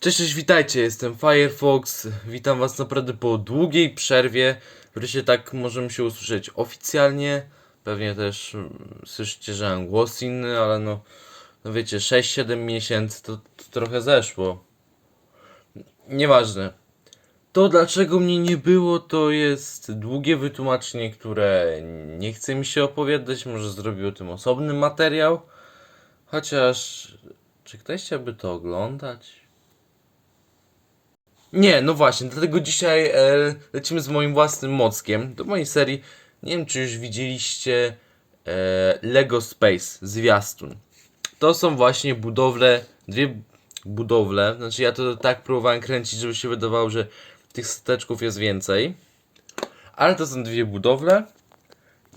Cześć, cześć, witajcie, jestem Firefox. Witam was naprawdę po długiej przerwie. Wreszcie tak możemy się usłyszeć oficjalnie. Pewnie też mm, słyszycie, że mam głos inny, ale no, no wiecie, 6-7 miesięcy to, to trochę zeszło. Nieważne. To dlaczego mnie nie było, to jest długie wytłumaczenie, które nie chce mi się opowiadać. Może zrobię o tym osobny materiał. Chociaż, czy ktoś chciałby to oglądać? Nie, no właśnie, dlatego dzisiaj e, lecimy z moim własnym mockiem do mojej serii. Nie wiem, czy już widzieliście e, Lego Space, zwiastun. To są właśnie budowle, dwie budowle. Znaczy ja to tak próbowałem kręcić, żeby się wydawało, że tych stateczków jest więcej. Ale to są dwie budowle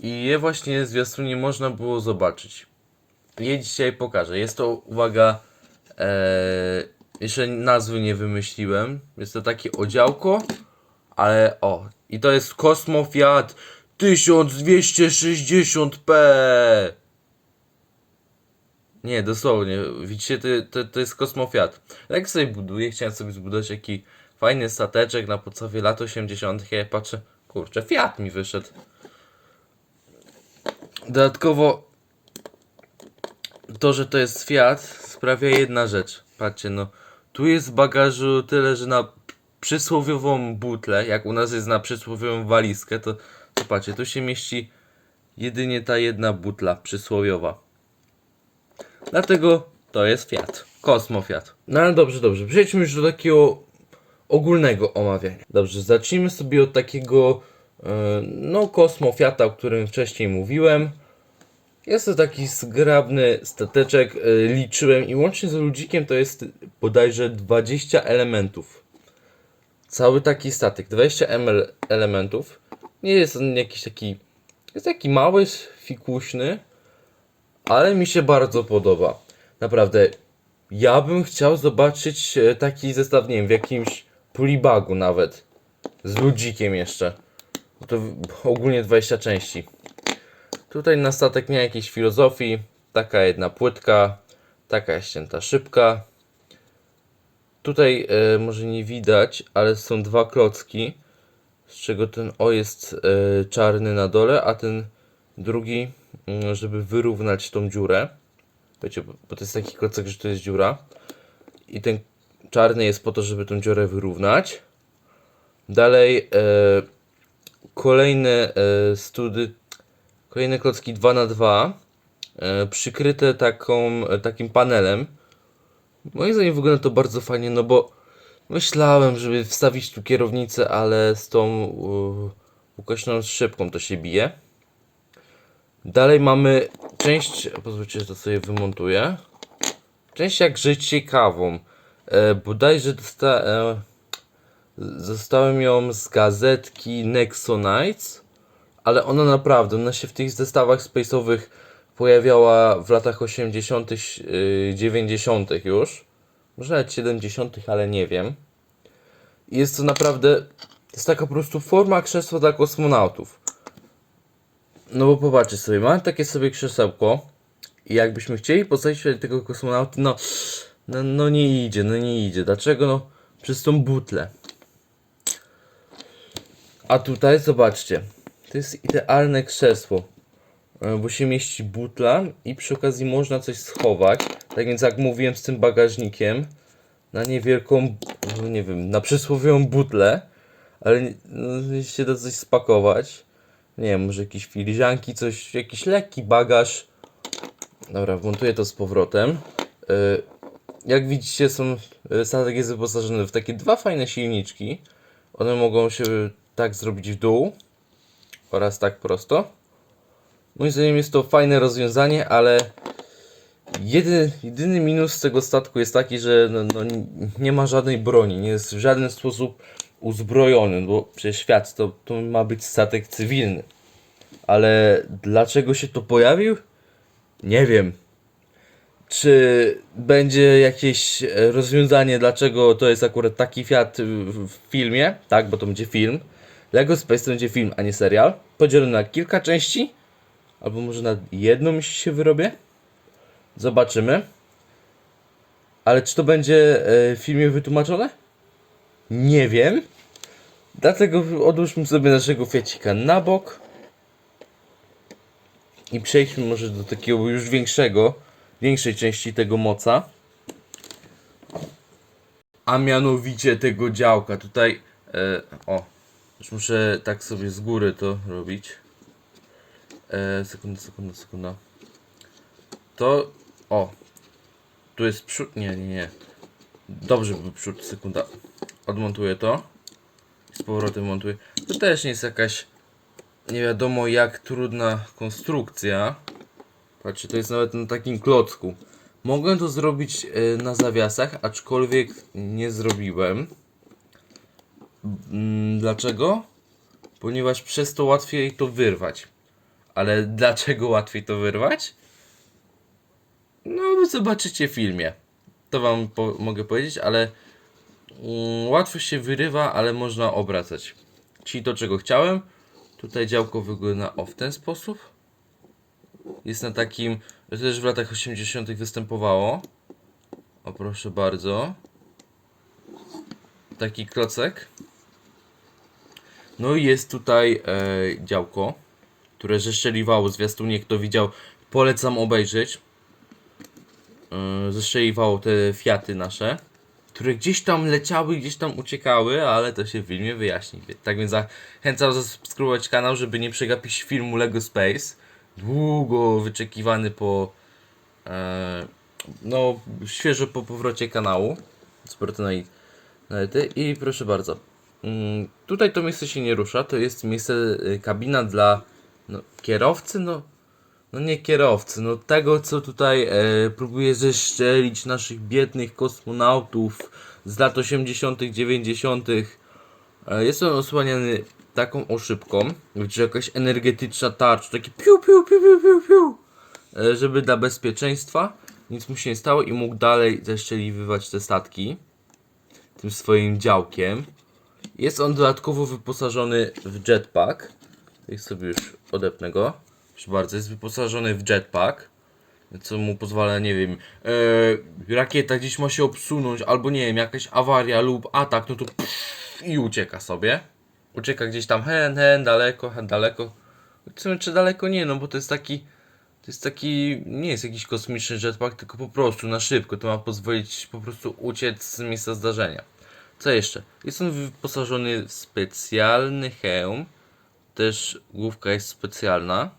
i je właśnie w zwiastunie można było zobaczyć. Je dzisiaj pokażę. Jest to, uwaga, e, jeszcze nazwy nie wymyśliłem. Jest to takie odziałko, ale o, i to jest Cosmo Fiat 1260p. Nie, dosłownie. Widzicie, to, to, to jest kosmofiat. Jak sobie buduję, chciałem sobie zbudować taki fajny stateczek na podstawie lat 80. Ja patrzę, kurczę, Fiat mi wyszedł. Dodatkowo to, że to jest Fiat sprawia jedna rzecz. Patrzcie, no tu jest w bagażu tyle, że na przysłowiową butlę, jak u nas jest na przysłowiową walizkę, to, to patrzcie, tu się mieści jedynie ta jedna butla przysłowiowa. Dlatego to jest Fiat. Kosmo Fiat. No ale dobrze, dobrze. Przejdźmy już do takiego ogólnego omawiania. Dobrze, zacznijmy sobie od takiego e, no Kosmo Fiata, o którym wcześniej mówiłem. Jest to taki zgrabny stateczek. e, Liczyłem i łącznie z ludzikiem to jest bodajże 20 elementów. Cały taki statek, 20 ml elementów. Nie jest on jakiś taki. Jest taki mały, fikuśny ale mi się bardzo podoba. Naprawdę, ja bym chciał zobaczyć e, taki zestaw, nie wiem, w jakimś pulibagu nawet. Z ludzikiem jeszcze. To ogólnie 20 części. Tutaj na statek ma jakiejś filozofii. Taka jedna płytka, taka ścięta szybka. Tutaj e, może nie widać, ale są dwa klocki, z czego ten O jest e, czarny na dole, a ten drugi, mm, żeby wyrównać tą dziurę. Wiecie, bo bo to jest taki klocek, że to jest dziura. I ten czarny jest po to, żeby tą dziurę wyrównać. Dalej e, kolejne e, study, kolejne klocki 2 na 2 e, przykryte taką, e, takim panelem. Moim zdaniem wygląda to bardzo fajnie, no bo myślałem, żeby wstawić tu kierownicę, ale z tą uh, ukośną szybką to się bije. Dalej mamy część, pozwólcie, że to sobie wymontuję. Część jak życie kawą. E, bodajże dosta, e, ją z gazetki Nexonites, ale ona naprawdę, ona się w tych zestawach space'owych pojawiała w latach 80., yy, 90. już. Może nawet 70., ale nie wiem. Jest to naprawdę, jest taka po prostu forma krzesła dla kosmonautów. No bo popatrzcie sobie, mamy takie sobie krzesełko i jakbyśmy chcieli tutaj tego kosmonauty, no, no, no nie idzie, no nie idzie. Dlaczego? No przez tą butlę. A tutaj zobaczcie, to jest idealne krzesło, e, bo się mieści butla i przy okazji można coś schować. Tak więc jak mówiłem z tym bagażnikiem, na niewielką, no nie wiem, na przysłowiową butlę, ale no, się da coś spakować. Nie wiem, może jakieś filiżanki, coś, jakiś lekki bagaż. Dobra, wmontuję to z powrotem. Y, Jak widzicie, są, y, statek jest wyposażony w takie dwa fajne silniczki. One mogą się tak zrobić w dół oraz tak prosto. Moim zdaniem jest to fajne rozwiązanie, ale jedyny, jedyny minus tego statku jest taki, że no, no, nie ma żadnej broni, nie jest w żaden sposób uzbrojony, bo przecież świat to, to ma być statek cywilny. Ale dlaczego się to pojawił? Nie wiem. Czy będzie jakieś e, rozwiązanie, dlaczego to jest akurat taki Fiat w, filmie? Tak, bo to będzie film. Lego Space to będzie film, a nie serial. Podzielony na kilka części, Albo może na jedną myśl się wyrobię? Zobaczymy. Ale czy to będzie e, w filmie wytłumaczone? Nie wiem. Dlatego odłóżmy sobie naszego fiacika na bok. I przejdźmy może do takiego już większego, większej części tego moca. A mianowicie tego działka. Tutaj, e, o, już muszę tak sobie z góry to robić. E, sekunda, sekunda, sekunda. To, o, tu jest przód, nie, nie, nie. Dobrze był przód, sekunda. Odmontuję to. Z powrotem montuję. To też nie jest jakaś nie wiadomo jak trudna konstrukcja. Patrzcie, to jest nawet na takim klocku. Mogłem to zrobić e, na zawiasach, aczkolwiek nie zrobiłem. Mm, Dlaczego? Ponieważ przez to łatwiej to wyrwać. Ale dlaczego łatwiej to wyrwać? No, wy zobaczycie w filmie. To wam po mogę powiedzieć, ale mm, łatwo się wyrywa, ale można obracać. Czyli to, czego chciałem. Tutaj działko wygląda o w ten sposób. Jest na takim, też w latach 80. występowało. O proszę bardzo. Taki klocek. No i jest tutaj e, działko, które zeszczeliwało zwiastunie, kto widział, polecam obejrzeć. E, zeszczeliwało te Fiaty nasze, które gdzieś tam leciały, gdzieś tam uciekały, ale to się w filmie wyjaśni. Tak więc zachęcam zasubskrybować kanał, żeby nie przegapić filmu LEGO Space. Długo wyczekiwany po e, no, świeżo po powrocie kanału. Sporty na, na ety. I proszę bardzo. Mm, tutaj to miejsce się nie rusza. To jest miejsce, y, kabina dla no, kierowcy. No, no nie kierowcy. No tego, co tutaj e, próbuje zeszczelić naszych biednych kosmonautów z lat 80., 90. E, Jest on osłaniany taką oszybką, czy jakaś energetyczna tarcza, taki piu, piu, piu, piu, piu, piu, e, żeby dla bezpieczeństwa nic mu się nie stało i mógł dalej zeszczeliwywać te statki tym swoim działkiem. Jest on dodatkowo wyposażony w jetpack. Ich sobie już odepnę go. Proszę bardzo, jest wyposażony w jetpack. Co mu pozwala, nie wiem, e, rakieta gdzieś ma się obsunąć, albo nie wiem, jakaś awaria lub atak, no to pff, i ucieka sobie. Ucieka gdzieś tam hen, hen, daleko, hen, daleko. Sumie, czy daleko nie, no bo to jest taki, to jest taki, nie jest jakiś kosmiczny jetpack, tylko po prostu na szybko. To ma pozwolić po prostu uciec z miejsca zdarzenia. Co jeszcze? Jest on wyposażony w specjalny hełm. Też główka jest specjalna.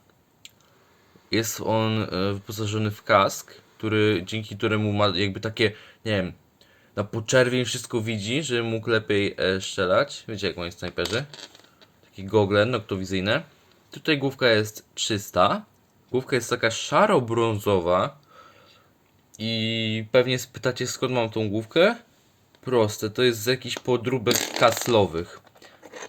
Jest on e, wyposażony w kask, który, dzięki któremu ma jakby takie, nie wiem, na poczerwień wszystko widzi, żeby mógł lepiej e, strzelać. Wiecie jak mają snajperzy. Takie gogle noktowizyjne. Tutaj główka jest czysta. Główka jest taka szaro-brązowa. I pewnie spytacie skąd mam tą główkę? Proste, to jest z jakichś podróbek kaslowych.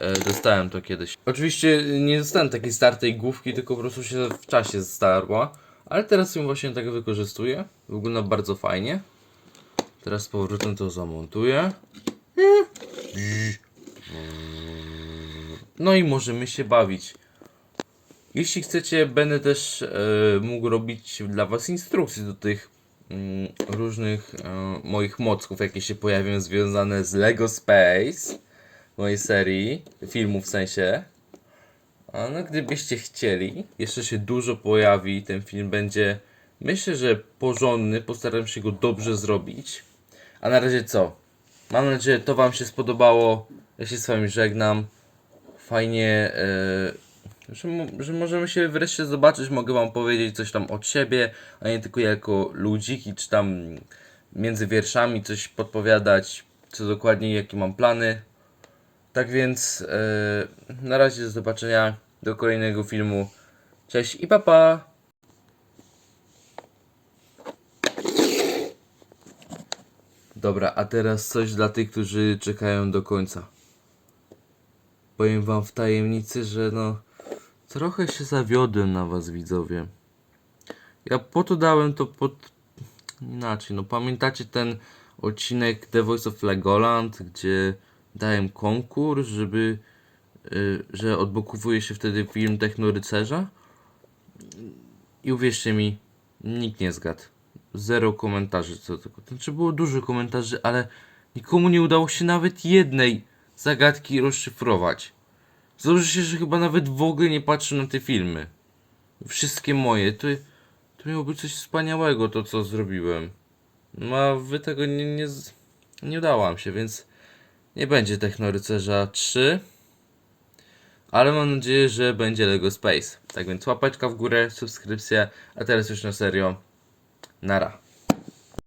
E, dostałem to kiedyś. Oczywiście nie dostałem takiej startej główki, tylko po prostu się w czasie starła. Ale teraz ją właśnie tak wykorzystuję. Wygląda bardzo fajnie. Teraz z powrotem to zamontuję. No i możemy się bawić. Jeśli chcecie, będę też e, mógł robić dla Was instrukcje do tych mm, różnych e, moich mocków, jakie się pojawią związane z LEGO Space, mojej serii, filmów w sensie. A no, gdybyście chcieli, jeszcze się dużo pojawi, ten film będzie, myślę, że porządny, postaram się go dobrze zrobić. A na razie co? Mam nadzieję, że to Wam się spodobało. Ja się z Wami żegnam. Fajnie, e, że, że możemy się wreszcie zobaczyć. Mogę Wam powiedzieć coś tam od siebie, a nie tylko jako ludziki, czy tam między wierszami coś podpowiadać, co dokładnie, jakie mam plany. Tak więc e, na razie do zobaczenia do kolejnego filmu. Cześć i papa! Pa. Dobra, a teraz coś dla tych, którzy czekają do końca. Powiem wam w tajemnicy, że no trochę się zawiodłem na was widzowie. Ja po to dałem to pod... Inaczej, no pamiętacie ten odcinek The Voice of Legoland, gdzie dałem konkurs, żeby... Y, że odblokowuje się wtedy film Technorycerza? I uwierzcie mi, nikt nie zgadł. Zero komentarzy co do tego. Znaczy było dużo komentarzy, ale nikomu nie udało się nawet jednej zagadki rozszyfrować. Założę się, że chyba nawet w ogóle nie patrzył na te filmy. Wszystkie moje. To, to miało być coś wspaniałego, to co zrobiłem. No a wy tego nie, nie, nie udało wam się, więc nie będzie Technorycerza 3. Ale mam nadzieję, że będzie Lego Space. Tak więc łapeczka w górę, subskrypcja, a teraz już na serio. Nara.